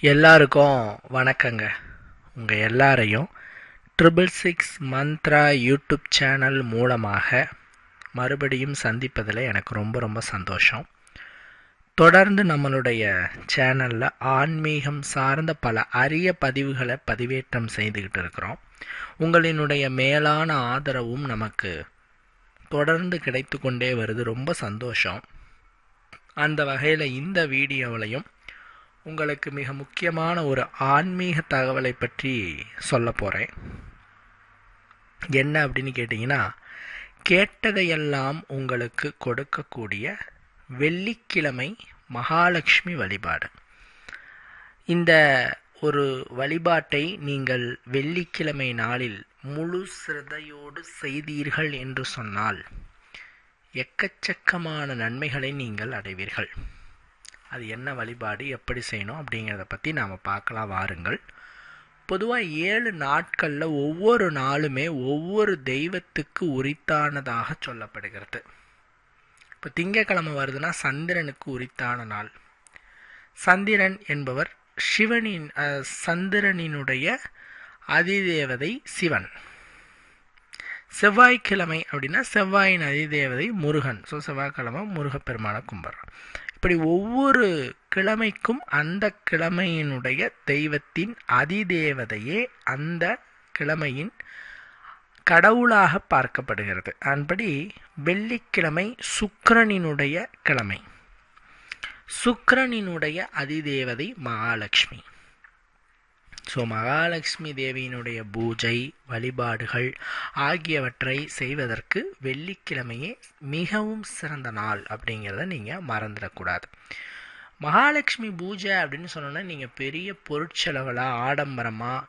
எல்லாருக்கும் வணக்கங்க. உங்கள் எல்லாரையும் triple six Mantra YouTube channel மூலமாக மறுபடியும் சந்திப்பதில் எனக்கு ரொம்ப ரொம்ப சந்தோஷம். தொடர்ந்து நம்மளுடைய சேனலில் ஆன்மீகம் சார்ந்த பல அரிய பதிவுகளை பதிவேற்றம் செய்துக்கிட்டு இருக்கிறோம். உங்களினுடைய மேலான ஆதரவும் நமக்கு தொடர்ந்து கிடைத்து கொண்டே வருது. ரொம்ப சந்தோஷம். அந்த வகையில் இந்த வீடியோவிலையும் உங்களுக்கு மிக முக்கியமான ஒரு ஆன்மீக தகவலை பற்றி சொல்ல போகிறேன் என்ன அப்படின்னு கேட்டிங்கன்னா கேட்டதையெல்லாம் உங்களுக்கு கொடுக்கக்கூடிய வெள்ளிக்கிழமை மகாலட்சுமி வழிபாடு. இந்த ஒரு வழிபாட்டை நீங்கள் வெள்ளிக்கிழமை நாளில் முழு சிரதையோடு செய்தீர்கள் என்று சொன்னால் எக்கச்சக்கமான நன்மைகளை நீங்கள் அடைவீர்கள். அது என்ன வழிபாடு எப்படி செய்யணும் அப்படிங்கிறத பற்றி நாம் பார்க்கலாம் வாருங்கள். பொதுவாக ஏழு நாட்களில் ஒவ்வொரு நாளுமே ஒவ்வொரு தெய்வத்துக்கு உரித்தானதாக சொல்லப்படுகிறது. இப்போ திங்கக்கிழமை வருதுன்னா சந்திரனுக்கு உரித்தான நாள். சந்திரன் என்பவர் சிவனின் சந்திரனினுடைய அதிதேவதை சிவன். செவ்வாய்க்கிழமை அப்படின்னா செவ்வாயின் அதிதேவதை முருகன். ஸோ செவ்வாய்க்கிழமை முருகப்பெருமானை கும்பிட்றோம் இப்படி ஒவ்வொரு கிழமைக்கும் அந்த கிழமையினுடைய தெய்வத்தின் அதிதேவதையே அந்த கிழமையின் கடவுளாக பார்க்கப்படுகிறது. அதன்படி வெள்ளிக்கிழமை சுக்கரனினுடைய கிழமை. சுக்கரனினுடைய அதிதேவதை மகாலட்சுமி. ஸோ மகாலட்சுமி தேவியினுடைய பூஜை வழிபாடுகள் ஆகியவற்றை செய்வதற்கு வெள்ளிக்கிழமையே மிகவும் சிறந்த நாள் அப்படிங்கிறத நீங்கள் மறந்துடக்கூடாது. மகாலட்சுமி பூஜை அப்படின்னு சொன்னோன்னா நீங்கள் பெரிய பொருட்செலவலாக ஆடம்பரமாக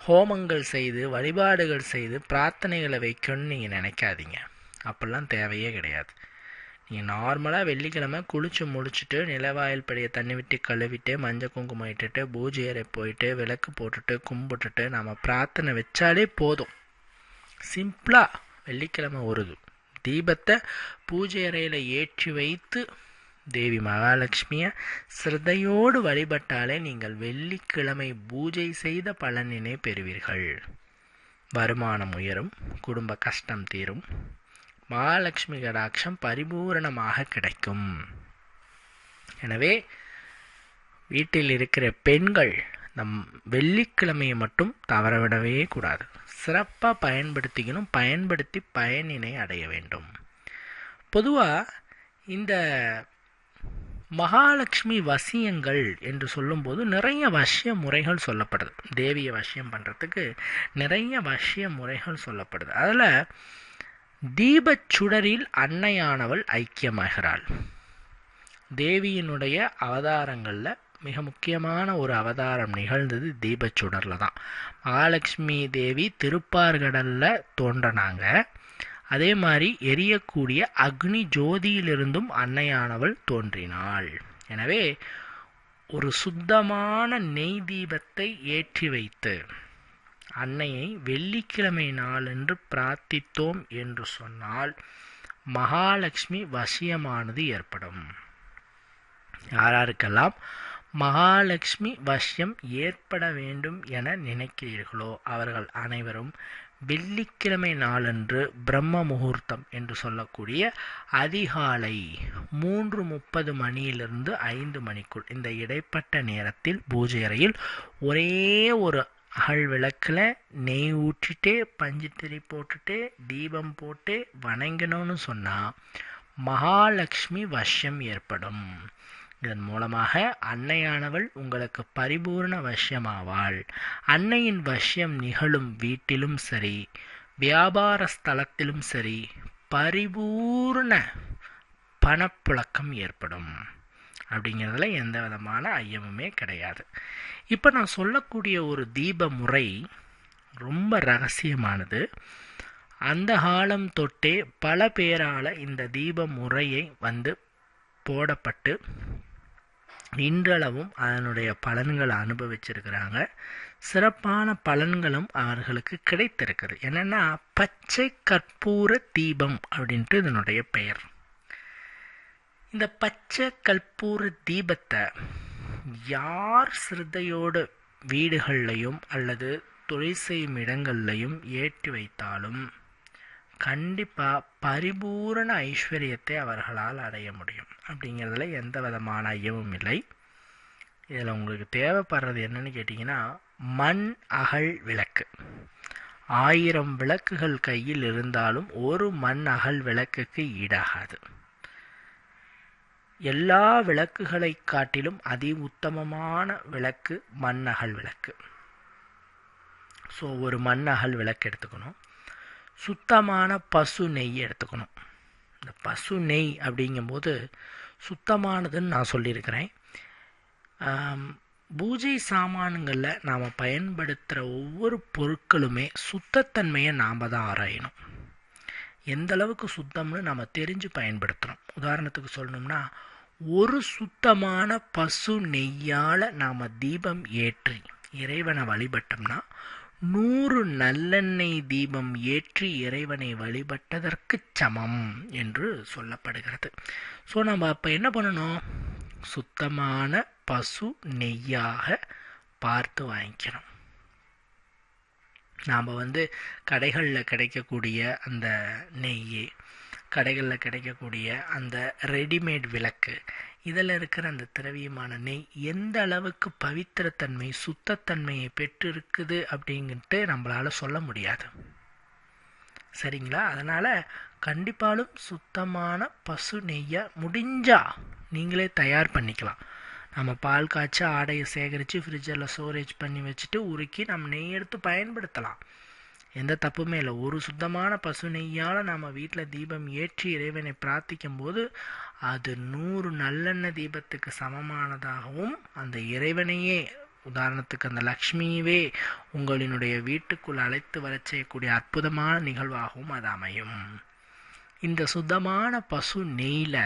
ஹோமங்கள் செய்து வழிபாடுகள் செய்து பிரார்த்தனைகளை வைக்கணும்னு நீங்கள் நினைக்காதீங்க. அப்படிலாம் தேவையே கிடையாது. நீங்கள் நார்மலாக வெள்ளிக்கிழமை குளித்து முடிச்சுட்டு நிலவாயில் படியை தண்ணி விட்டு கழுவிட்டு மஞ்சள் குங்குமம் இட்டுட்டு பூஜை அறை போயிட்டு விளக்கு போட்டுட்டு கும்பிட்டுட்டு நம்ம பிரார்த்தனை வச்சாலே போதும். சிம்பிளாக வெள்ளிக்கிழமை ஒரு தீபத்தை பூஜை அறையில் ஏற்றி வைத்து தேவி மகாலட்சுமியை சிரதையோடு வழிபட்டாலே நீங்கள் வெள்ளிக்கிழமை பூஜை செய்த பலனினை பெறுவீர்கள். வருமானம் உயரும் குடும்ப கஷ்டம் தீரும். மகாலட்சுமி கடாட்சம் பரிபூரணமாக கிடைக்கும். எனவே வீட்டில் இருக்கிற பெண்கள் நம் வெள்ளிக்கிழமையை மட்டும் தவறவிடவே கூடாது. சிறப்பாக பயன்படுத்திக்கணும் பயன்படுத்தி பயனினை அடைய வேண்டும். பொதுவாக இந்த மகாலட்சுமி வசியங்கள் என்று சொல்லும்போது நிறைய வசிய முறைகள் சொல்லப்படுது. தேவியை வசியம் பண்ணுறதுக்கு நிறைய வசிய முறைகள் சொல்லப்படுது. அதில் தீபச்சுடரில் அன்னையானவள் ஐக்கியமாகிறாள். தேவியினுடைய அவதாரங்களில் மிக முக்கியமான ஒரு அவதாரம் நிகழ்ந்தது தீபச்சுடரில் தான். மகாலட்சுமி தேவி திருப்பார்கடலில் தோன்றினாங்க. அதே மாதிரி எரியக்கூடிய அக்னி ஜோதியிலிருந்தும் அன்னையானவள் தோன்றினாள். எனவே ஒரு சுத்தமான நெய் தீபத்தை ஏற்றி வைத்து அன்னையை வெள்ளிக்கிழமை நாளென்று பிரார்த்தித்தோம் என்று சொன்னால் மகாலட்சுமி வசியமானது ஏற்படும். யாராருக்கெல்லாம் மகாலட்சுமி வசியம் ஏற்பட வேண்டும் என நினைக்கிறீர்களோ அவர்கள் அனைவரும் வெள்ளிக்கிழமை நாளன்று பிரம்ம முகூர்த்தம் என்று சொல்லக்கூடிய அதிகாலை மூன்று முப்பது மணியிலிருந்து ஐந்து மணிக்குள் இந்த இடைப்பட்ட நேரத்தில் பூஜை அறையில் ஒரே ஒரு அகல் விளக்கில் நெய் ஊற்றிட்டு பஞ்சுத்திரி போட்டுட்டு தீபம் போட்டு வணங்கணும்னு சொன்னால் மகாலட்சுமி வசியம் ஏற்படும். இதன் மூலமாக அன்னையானவள் உங்களுக்கு பரிபூர்ண வசியமாவாள் அன்னையின் வசியம் நிகழும் வீட்டிலும் சரி வியாபார ஸ்தலத்திலும் சரி பரிபூர்ண பணப்புழக்கம் ஏற்படும். அப்படிங்கிறதுல எந்த விதமான ஐயமுமே கிடையாது. இப்போ நான் சொல்லக்கூடிய ஒரு தீப முறை ரொம்ப ரகசியமானது. அந்த காலம் தொட்டே பல பேரால் இந்த தீப முறையை வந்து போடப்பட்டு இன்றளவும் அதனுடைய பலன்களை அனுபவிச்சிருக்கிறாங்க. சிறப்பான பலன்களும் அவர்களுக்கு கிடைத்திருக்குது. என்னென்னா பச்சை கற்பூர தீபம் அப்படின்ட்டு இதனுடைய பெயர். இந்த பச்சை கற்பூர தீபத்தை யார் சிரத்தையோடு வீடுகள்லையும் அல்லது தொழில் செய்யும் இடங்கள்லையும் ஏற்றி வைத்தாலும் கண்டிப்பாக பரிபூரண ஐஸ்வர்யத்தை அவர்களால் அடைய முடியும். அப்படிங்கிறதுல எந்த விதமான ஐயமும் இல்லை. இதில் உங்களுக்கு தேவைப்படுறது என்னன்னு கேட்டிங்கன்னா மண் அகல் விளக்கு. ஆயிரம் விளக்குகள் கையில் இருந்தாலும் ஒரு மண் அகல் விளக்குக்கு ஈடாகாது. எல்லா விளக்குகளை காட்டிலும் அதி உத்தமமான விளக்கு மண் அகல் விளக்கு. ஸோ ஒரு மண் அகல் விளக்கு எடுத்துக்கணும். சுத்தமான பசு நெய் எடுத்துக்கணும். இந்த பசு நெய் அப்படிங்கும்போது சுத்தமானதுன்னு நான் சொல்லியிருக்கிறேன். பூஜை சாமான்களில் நாம் பயன்படுத்துகிற ஒவ்வொரு பொருட்களுமே சுத்தத்தன்மையை நாம் தான் ஆராயணும். எந்த அளவுக்கு சுத்தம்னு நம்ம தெரிஞ்சு பயன்படுத்துகிறோம் உதாரணத்துக்கு சொல்லணும்னா ஒரு சுத்தமான பசு நெய்யால் நாம் தீபம் ஏற்றி இறைவனை வழிபட்டோம்னா நூறு நல்லெண்ணெய் தீபம் ஏற்றி இறைவனை வழிபட்டதற்கு சமம் என்று சொல்லப்படுகிறது. ஸோ நம்ம அப்போ என்ன பண்ணணும்? சுத்தமான பசு நெய்யாக பார்த்து வாங்கிக்கணும் நாம் வந்து கடைகளில் கிடைக்கக்கூடிய அந்த நெய் கடைகளில் கிடைக்கக்கூடிய அந்த ரெடிமேட் விளக்கு இதில் இருக்கிற அந்த திரவியமான நெய் எந்த அளவுக்கு பவித்திரத்தன்மை சுத்தத்தன்மையை பெற்றிருக்குது அப்படின்ட்டு நம்மளால் சொல்ல முடியாது. சரிங்களா? அதனால் கண்டிப்பாலும் சுத்தமான பசு நெய்யை முடிஞ்சால் நீங்களே தயார் பண்ணிக்கலாம். நம்ம பால் காய்ச்சி ஆடையை சேகரித்து ஃப்ரிட்ஜில் ஸ்டோரேஜ் பண்ணி வச்சுட்டு உருக்கி நம்ம நெய் எடுத்து பயன்படுத்தலாம். எந்த தப்புமே இல்லை. ஒரு சுத்தமான பசு நெய்யால் நம்ம வீட்டில் தீபம் ஏற்றி இறைவனை பிரார்த்திக்கும் போது அது நூறு நல்லெண்ணெய் தீபத்துக்கு சமமானதாகவும் அந்த இறைவனையே உதாரணத்துக்கு அந்த லக்ஷ்மியவே உங்களினுடைய வீட்டுக்குள் அழைத்து வர செய்யக்கூடிய அற்புதமான நிகழ்வாகவும் அது அமையும். இந்த சுத்தமான பசு நெய்யில்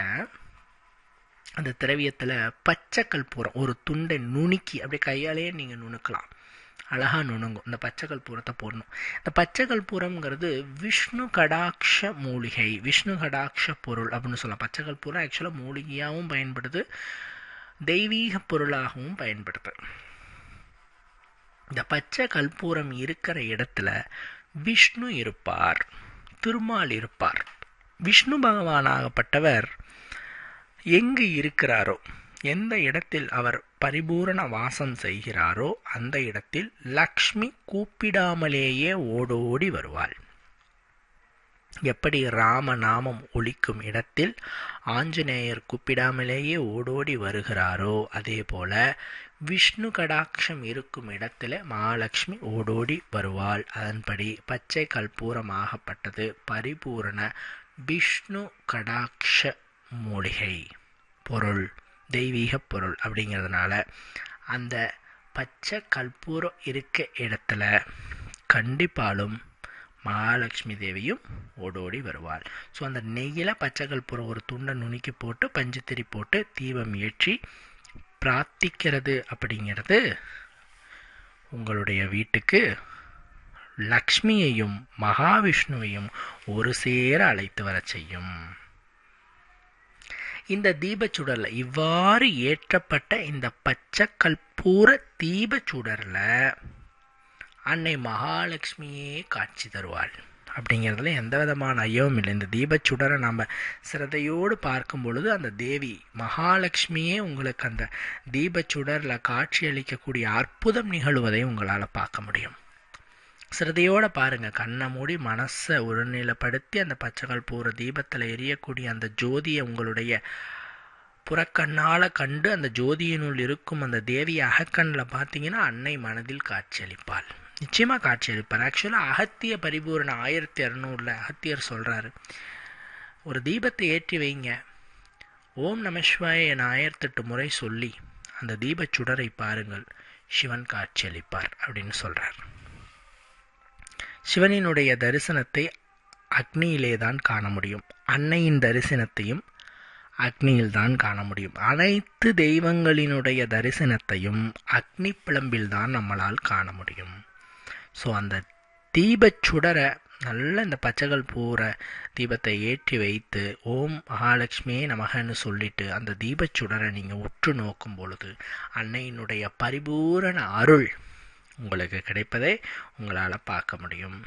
அந்த திரவியத்தில் பச்சை கற்பூரம் ஒரு துண்டை நுணுக்கி அப்படியே கையாலேயே நீங்கள் நுணுக்கலாம். அழகாக நுணுங்கும். இந்த பச்சை பூரத்தை போடணும். இந்த பச்சை பூரம்ங்கிறது விஷ்ணு கடாட்ச மூலிகை விஷ்ணு கடாட்ச பொருள் அப்படின்னு சொல்லலாம். பச்சை பூரம் ஆக்சுவலாக மூலிகையாகவும் பயன்படுது தெய்வீக பொருளாகவும் பயன்படுது. இந்த பச்சை கற்பூரம் இருக்கிற இடத்துல விஷ்ணு இருப்பார் திருமால் இருப்பார். விஷ்ணு பகவானாகப்பட்டவர் எங்கு இருக்கிறாரோ எந்த இடத்தில் அவர் பரிபூரண வாசம் செய்கிறாரோ அந்த இடத்தில் லக்ஷ்மி கூப்பிடாமலேயே ஓடோடி வருவாள். எப்படி ராம நாமம் ஒழிக்கும் இடத்தில் ஆஞ்சநேயர் கூப்பிடாமலேயே ஓடோடி வருகிறாரோ அதே போல விஷ்ணு கடாட்சம் இருக்கும் இடத்துல மகாலட்சுமி ஓடோடி வருவாள். அதன்படி பச்சை கற்பூரமாகப்பட்டது பரிபூரண விஷ்ணு கடாட்ச மூலிகை பொருள் தெய்வீக பொருள் அப்படிங்கிறதுனால அந்த பச்சை கற்பூரம் இருக்க இடத்துல கண்டிப்பாலும் மகாலட்சுமி தேவியும் ஓடோடி வருவாள். ஸோ அந்த நெய்யில் பச்சை கற்பூரம் ஒரு துண்டை நுணுக்கி போட்டு பஞ்சுத்திரி போட்டு தீபம் ஏற்றி பிரார்த்திக்கிறது அப்படிங்கிறது உங்களுடைய வீட்டுக்கு லக்ஷ்மியையும் மகாவிஷ்ணுவையும் ஒரு சேர அழைத்து வர செய்யும். இந்த தீபச்சுடரில் இவ்வாறு ஏற்றப்பட்ட இந்த பச்சை கற்பூர தீபச்சுடரில் அன்னை மகாலட்சுமியே காட்சி தருவாள். அப்படிங்கிறதுல எந்த விதமான ஐயமும் இல்லை. இந்த தீபச்சுடரை நம்ம சிரதையோடு பார்க்கும் பொழுது அந்த தேவி மகாலட்சுமியே உங்களுக்கு அந்த தீபச்சுடரில் காட்சி அளிக்கக்கூடிய அற்புதம் நிகழ்வதை உங்களால் பார்க்க முடியும். சிரதையோடு பாருங்கள் கண்ணை மூடி மனசை ஒருநிலைப்படுத்தி அந்த பச்சைகள் பூர தீபத்தில் எரியக்கூடிய அந்த ஜோதியை உங்களுடைய புறக்கண்ணால் கண்டு அந்த ஜோதியினுள் இருக்கும் அந்த தேவியை அகக்கண்ணில் பார்த்தீங்கன்னா அன்னை மனதில் காட்சியளிப்பாள். நிச்சயமாக காட்சியளிப்பார் ஆக்சுவலாக அகத்திய பரிபூரண ஆயிரத்தி இரநூறில் அகத்தியர் சொல்கிறாரு ஒரு தீபத்தை ஏற்றி வைங்க. ஓம் நமசிவாய என ஆயிரத்தெட்டு முறை சொல்லி அந்த தீபச் சுடரை பாருங்கள். சிவன் காட்சியளிப்பார் அப்படின்னு சொல்கிறார் சிவனினுடைய தரிசனத்தை அக்னியிலே தான் காண முடியும். அன்னையின் தரிசனத்தையும் அக்னியில் தான் காண முடியும். அனைத்து தெய்வங்களினுடைய தரிசனத்தையும் அக்னி பிளம்பில் தான் நம்மளால் காண முடியும். ஸோ அந்த தீபச்சுடரை நல்ல இந்த பச்சைகள் பூர தீபத்தை ஏற்றி வைத்து ஓம் மகாலட்சுமியே நமகன்னு சொல்லிட்டு அந்த தீபச்சுடரை நீங்கள் உற்று நோக்கும் பொழுது அன்னையினுடைய பரிபூரண அருள் உங்களுக்கு கிடைப்பதை உங்களால் பார்க்க முடியும்.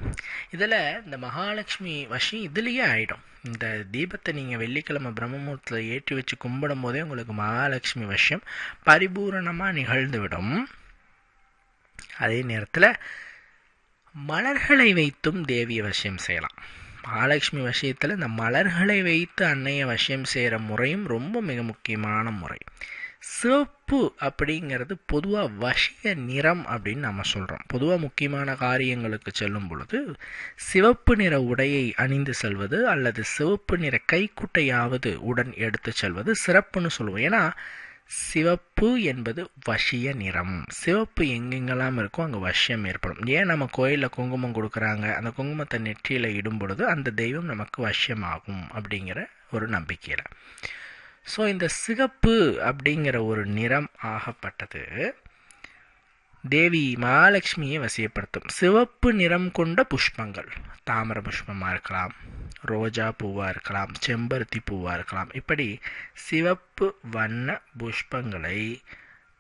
இதில் இந்த மகாலட்சுமி வஷி இதுலேயே ஆகிடும் இந்த தீபத்தை நீங்கள் வெள்ளிக்கிழமை பிரம்மமூர்த்தத்தில் ஏற்றி வச்சு கும்பிடும் போதே உங்களுக்கு மகாலட்சுமி வசியம் பரிபூரணமாக நிகழ்ந்துவிடும். அதே நேரத்தில் மலர்களை வைத்தும் தேவியை வசியம் செய்யலாம். மகாலட்சுமி விஷயத்தில் இந்த மலர்களை வைத்து அன்னையை வசியம் செய்கிற முறையும் ரொம்ப மிக முக்கியமான முறை. சிவப்பு அப்படிங்கிறது பொதுவாக வசிய நிறம் அப்படின்னு நம்ம சொல்கிறோம் பொதுவாக முக்கியமான காரியங்களுக்கு செல்லும் பொழுது சிவப்பு நிற உடையை அணிந்து செல்வது அல்லது சிவப்பு நிற கைக்குட்டையாவது உடன் எடுத்து செல்வது சிறப்புன்னு சொல்லுவோம். ஏன்னா சிவப்பு என்பது வசிய நிறம். சிவப்பு எங்கெங்கெல்லாம் இருக்கோ அங்கே வசியம் ஏற்படும். ஏன் நம்ம கோயிலில் குங்குமம் கொடுக்குறாங்க? அந்த குங்குமத்தை நெற்றியில் இடும் பொழுது அந்த தெய்வம் நமக்கு வசியமாகும் அப்படிங்கிற ஒரு நம்பிக்கையில். ஸோ இந்த சிகப்பு அப்படிங்கிற ஒரு நிறம் ஆகப்பட்டது. தேவி மகாலட்சுமியை வசியப்படுத்தும். சிவப்பு நிறம் கொண்ட புஷ்பங்கள். தாமர புஷ்பமாக இருக்கலாம் ரோஜா பூவாக இருக்கலாம் செம்பருத்தி பூவாக இருக்கலாம். இப்படி சிவப்பு வண்ண புஷ்பங்களை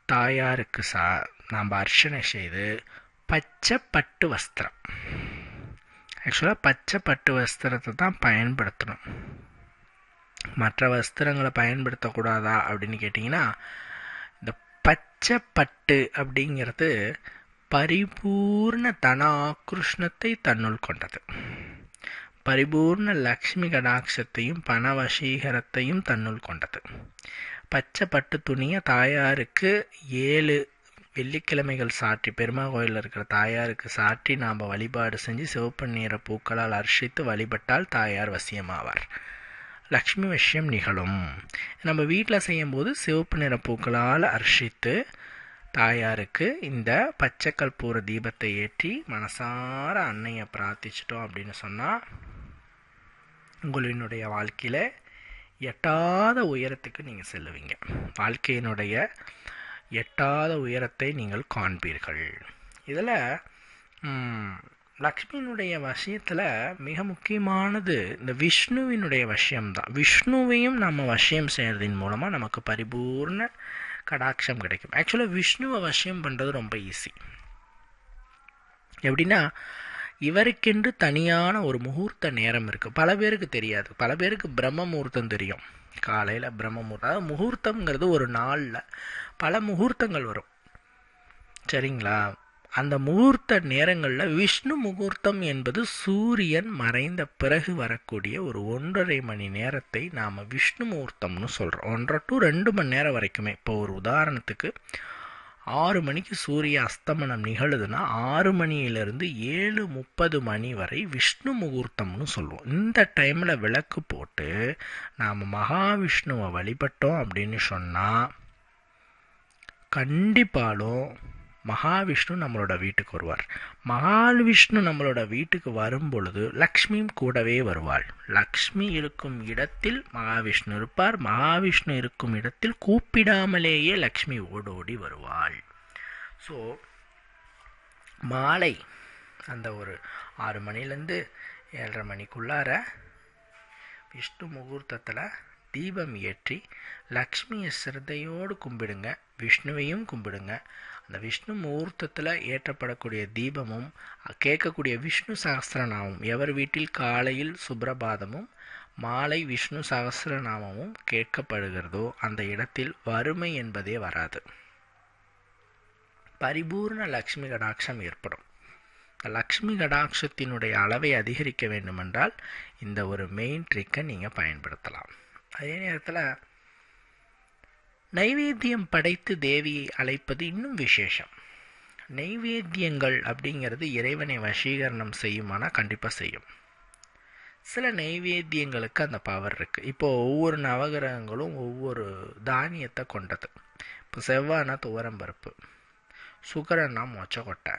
தாயாருக்கு சா நாம் அர்ச்சனை செய்து பச்சை பட்டு வஸ்திரம். ஆக்சுவலாக பச்சை பட்டு வஸ்திரத்தை தான் பயன்படுத்தணும். மற்ற வஸ்திரங்களை பயன்படுத்தக்கூடாதா அப்படின்னு கேட்டிங்கன்னா இந்த பச்சை பட்டு அப்படிங்கிறது பரிபூர்ண தன ஆக்ருஷ்ணத்தை தன்னுள் கொண்டது. பரிபூர்ண லக்ஷ்மி கடாட்சத்தையும் பணவசீகரத்தையும் தன்னுள் கொண்டது. பச்சை பட்டு துணியை தாயாருக்கு ஏழு வெள்ளிக்கிழமைகள் சாற்றி பெருமா கோயிலில் இருக்கிற தாயாருக்கு சாற்றி நாம் வழிபாடு செஞ்சு சிவப்பு நிற பூக்களால் அர்ஷித்து வழிபட்டால் தாயார் வசியமாவார். லக்ஷ்மி விஷயம் நிகழும். நம்ம வீட்டில் செய்யும்போது சிவப்பு நிற பூக்களால் அர்ஷித்து தாயாருக்கு இந்த பச்சை கற்பூர தீபத்தை ஏற்றி மனசார அன்னையை பிரார்த்திச்சிட்டோம் அப்படின்னு சொன்னால் உங்களினுடைய வாழ்க்கையில் எட்டாத உயரத்துக்கு நீங்கள் செல்லுவீங்க. வாழ்க்கையினுடைய எட்டாத உயரத்தை நீங்கள் காண்பீர்கள். இதில் லக்ஷ்மியினுடைய வசியத்தில் மிக முக்கியமானது இந்த விஷ்ணுவினுடைய வசியம்தான் விஷ்ணுவையும் நம்ம வசியம் செய்கிறதின் மூலமாக நமக்கு பரிபூர்ண கடாட்சம் கிடைக்கும். ஆக்சுவலாக விஷ்ணுவை வசியம் பண்ணுறது ரொம்ப ஈஸி எப்படின்னா இவருக்கென்று தனியான ஒரு முகூர்த்த நேரம் இருக்குது பல பேருக்கு தெரியாது. பல பேருக்கு பிரம்ம முகூர்த்தம் தெரியும். காலையில் பிரம்ம முகூர்த்தம். அதாவது முகூர்த்தங்கிறது ஒரு நாளில் பல முகூர்த்தங்கள் வரும். சரிங்களா? அந்த முகூர்த்த நேரங்களில் விஷ்ணு முகூர்த்தம் என்பது சூரியன் மறைந்த பிறகு வரக்கூடிய ஒரு ஒன்றரை மணி நேரத்தை நாம் விஷ்ணு முகூர்த்தம்னு சொல்கிறோம் ஒன்றரை டு ரெண்டு மணி நேரம் வரைக்குமே. இப்போ ஒரு உதாரணத்துக்கு ஆறு மணிக்கு சூரிய அஸ்தமனம் நிகழுதுன்னா ஆறு மணியிலிருந்து ஏழு முப்பது மணி வரை விஷ்ணு முகூர்த்தம்னு சொல்லுவோம். இந்த டைமில் விளக்கு போட்டு நாம் மகாவிஷ்ணுவை வழிபட்டோம் அப்படின்னு சொன்னால் கண்டிப்பாலும் மகாவிஷ்ணு நம்மளோட வீட்டுக்கு வருவார். மகாவிஷ்ணு நம்மளோட வீட்டுக்கு வரும் பொழுது லக்ஷ்மியும் கூடவே வருவாள். லக்ஷ்மி இருக்கும் இடத்தில் மகாவிஷ்ணு இருப்பார். மகாவிஷ்ணு இருக்கும் இடத்தில் கூப்பிடாமலேயே லக்ஷ்மி ஓடோடி வருவாள். ஸோ மாலை அந்த ஒரு ஆறு மணிலேருந்து ஏழரை மணிக்குள்ளார விஷ்ணு முகூர்த்தத்தில் தீபம் ஏற்றி லக்ஷ்மியை சிரத்தையோடு கும்பிடுங்க விஷ்ணுவையும் கும்பிடுங்க. அந்த விஷ்ணு முகூர்த்தத்தில் ஏற்றப்படக்கூடிய தீபமும் கேட்கக்கூடிய விஷ்ணு சகசிரநாமம் எவர் வீட்டில் காலையில் சுப்ரபாதமும் மாலை விஷ்ணு சகசிரநாமமும் கேட்கப்படுகிறதோ அந்த இடத்தில் வறுமை என்பதே வராது. பரிபூர்ண லக்ஷ்மி கடாட்சம் ஏற்படும். லக்ஷ்மி கடாட்சத்தினுடைய அளவை அதிகரிக்க வேண்டுமென்றால் இந்த ஒரு மெயின் ட்ரிக்கை நீங்கள் பயன்படுத்தலாம். அதே நேரத்தில் நைவேத்தியம் படைத்து தேவியை அழைப்பது இன்னும் விசேஷம். நைவேத்தியங்கள் அப்படிங்கிறது இறைவனை வசீகரணம் செய்யுமானா கண்டிப்பாக செய்யும். சில நைவேத்தியங்களுக்கு அந்த பவர் இருக்குது இப்போ ஒவ்வொரு நவகிரகங்களும் ஒவ்வொரு தானியத்தை கொண்டது. இப்போ செவ்வானா துவரம்பருப்பு சுக்கரன்னா மொச்சக்கொட்டை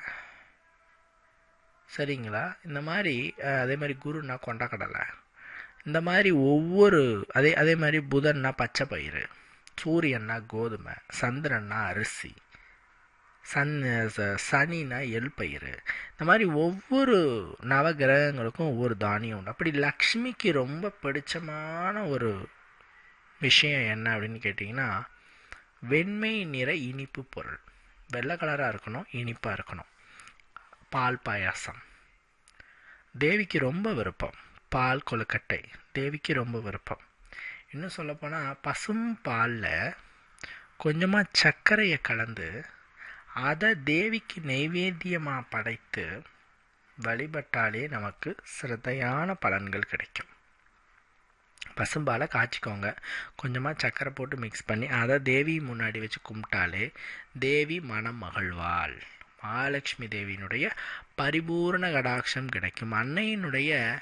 சரிங்களா? இந்த மாதிரி அதே மாதிரி குருன்னா கொண்டக்கடலை. இந்த மாதிரி ஒவ்வொரு அதே அதே மாதிரி புதன்னா பச்சை பயிறு. சூரியன்னா கோதுமை சந்திரன்னா அரிசி சன் சனினா எள் பயிர் இந்த மாதிரி ஒவ்வொரு நவகிரகங்களுக்கும் ஒவ்வொரு தானியம் உண்டு. அப்படி லக்ஷ்மிக்கு ரொம்ப பிடிச்சமான ஒரு விஷயம் என்ன அப்படின்னு கேட்டிங்கன்னா வெண்மை நிற இனிப்பு பொருள். வெள்ளை கலராக இருக்கணும் இனிப்பாக இருக்கணும். பால் பாயாசம். தேவிக்கு ரொம்ப விருப்பம். பால் கொழுக்கட்டை. தேவிக்கு ரொம்ப விருப்பம். இன்னும் சொல்லப்போனால் பசும் பாலில் கொஞ்சமாக சர்க்கரையை கலந்து அதை தேவிக்கு நைவேத்தியமாக படைத்து வழிபட்டாலே நமக்கு சிரத்தையான பலன்கள் கிடைக்கும். பசும்பாலை காய்ச்சிக்கோங்க. கொஞ்சமாக சர்க்கரை போட்டு மிக்ஸ் பண்ணி அதை தேவி முன்னாடி வச்சு கும்பிட்டாலே தேவி மனம் மகிழ்வாள். மகாலட்சுமி தேவியினுடைய பரிபூர்ண கடாட்சம் கிடைக்கும். அன்னையினுடைய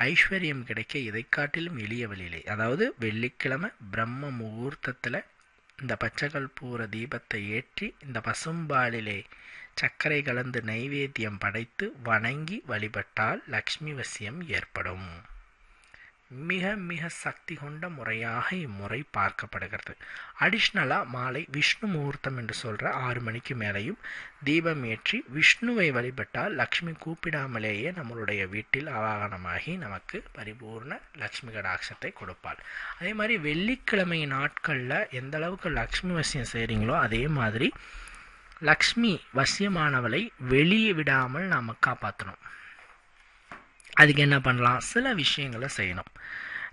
ஐஸ்வர்யம் கிடைக்க இதை காட்டிலும் எளிய வழியிலே. அதாவது வெள்ளிக்கிழமை பிரம்ம முகூர்த்தத்தில் இந்த பச்சைகள் பூர தீபத்தை ஏற்றி இந்த பசும்பாலிலே சர்க்கரை கலந்து நைவேத்தியம் படைத்து வணங்கி வழிபட்டால் லக்ஷ்மி வசியம் ஏற்படும். மிக மிக சக்தி கொண்ட முறையாக இம்முறை பார்க்கப்படுகிறது. அடிஷ்னலாக மாலை விஷ்ணு முகூர்த்தம் என்று சொல்கிற ஆறு மணிக்கு மேலேயும் தீபம் ஏற்றி விஷ்ணுவை வழிபட்டால் லக்ஷ்மி கூப்பிடாமலேயே நம்மளுடைய வீட்டில் ஆவாகனமாகி நமக்கு பரிபூர்ண லக்ஷ்மி கடாட்சத்தை கொடுப்பாள். அதே மாதிரி வெள்ளிக்கிழமை நாட்களில் எந்த அளவுக்கு லக்ஷ்மி வசியம் செய்கிறீங்களோ அதே மாதிரி லக்ஷ்மி வசியமானவளை வெளியே விடாமல் நாம் காப்பாற்றணும் அதுக்கு என்ன பண்ணலாம்? சில விஷயங்களை செய்யணும்.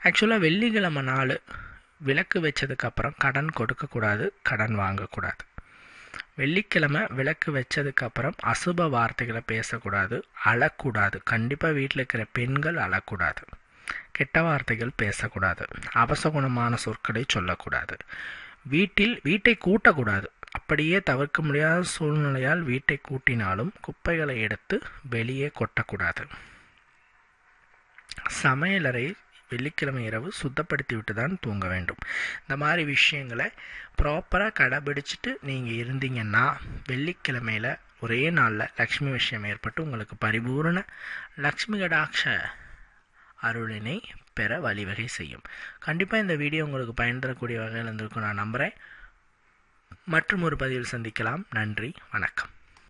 ஆக்சுவலாக வெள்ளிக்கிழமை நாள் விளக்கு வச்சதுக்கப்புறம் கடன் கொடுக்கக்கூடாது கடன் வாங்கக்கூடாது. வெள்ளிக்கிழமை விளக்கு வச்சதுக்கப்புறம் அசுப வார்த்தைகளை பேசக்கூடாது அழக்கூடாது. கண்டிப்பாக வீட்டில் இருக்கிற பெண்கள் அழக்கூடாது. கெட்ட வார்த்தைகள் பேசக்கூடாது. அவசகுணமான சொற்களை சொல்லக்கூடாது. வீட்டில் வீட்டை கூட்டக்கூடாது. அப்படியே தவிர்க்க முடியாத சூழ்நிலையால் வீட்டை கூட்டினாலும் குப்பைகளை எடுத்து வெளியே கொட்டக்கூடாது. சமையலறை வெள்ளிக்கிழமை இரவு சுத்தப்படுத்தி விட்டு தான் தூங்க வேண்டும். இந்த மாதிரி விஷயங்களை ப்ராப்பராக கடைபிடிச்சிட்டு நீங்கள் இருந்தீங்கன்னா வெள்ளிக்கிழமையில் ஒரே நாளில் லக்ஷ்மி விஷயம் ஏற்பட்டு உங்களுக்கு பரிபூரண லக்ஷ்மி கடாட்ச அருளினை பெற வழிவகை செய்யும். கண்டிப்பாக இந்த வீடியோ உங்களுக்கு பயன் தரக்கூடிய வகையில் இருந்திருக்கும் நான் நம்புகிறேன் மற்றும் ஒரு பதிவில் சந்திக்கலாம். நன்றி. வணக்கம்.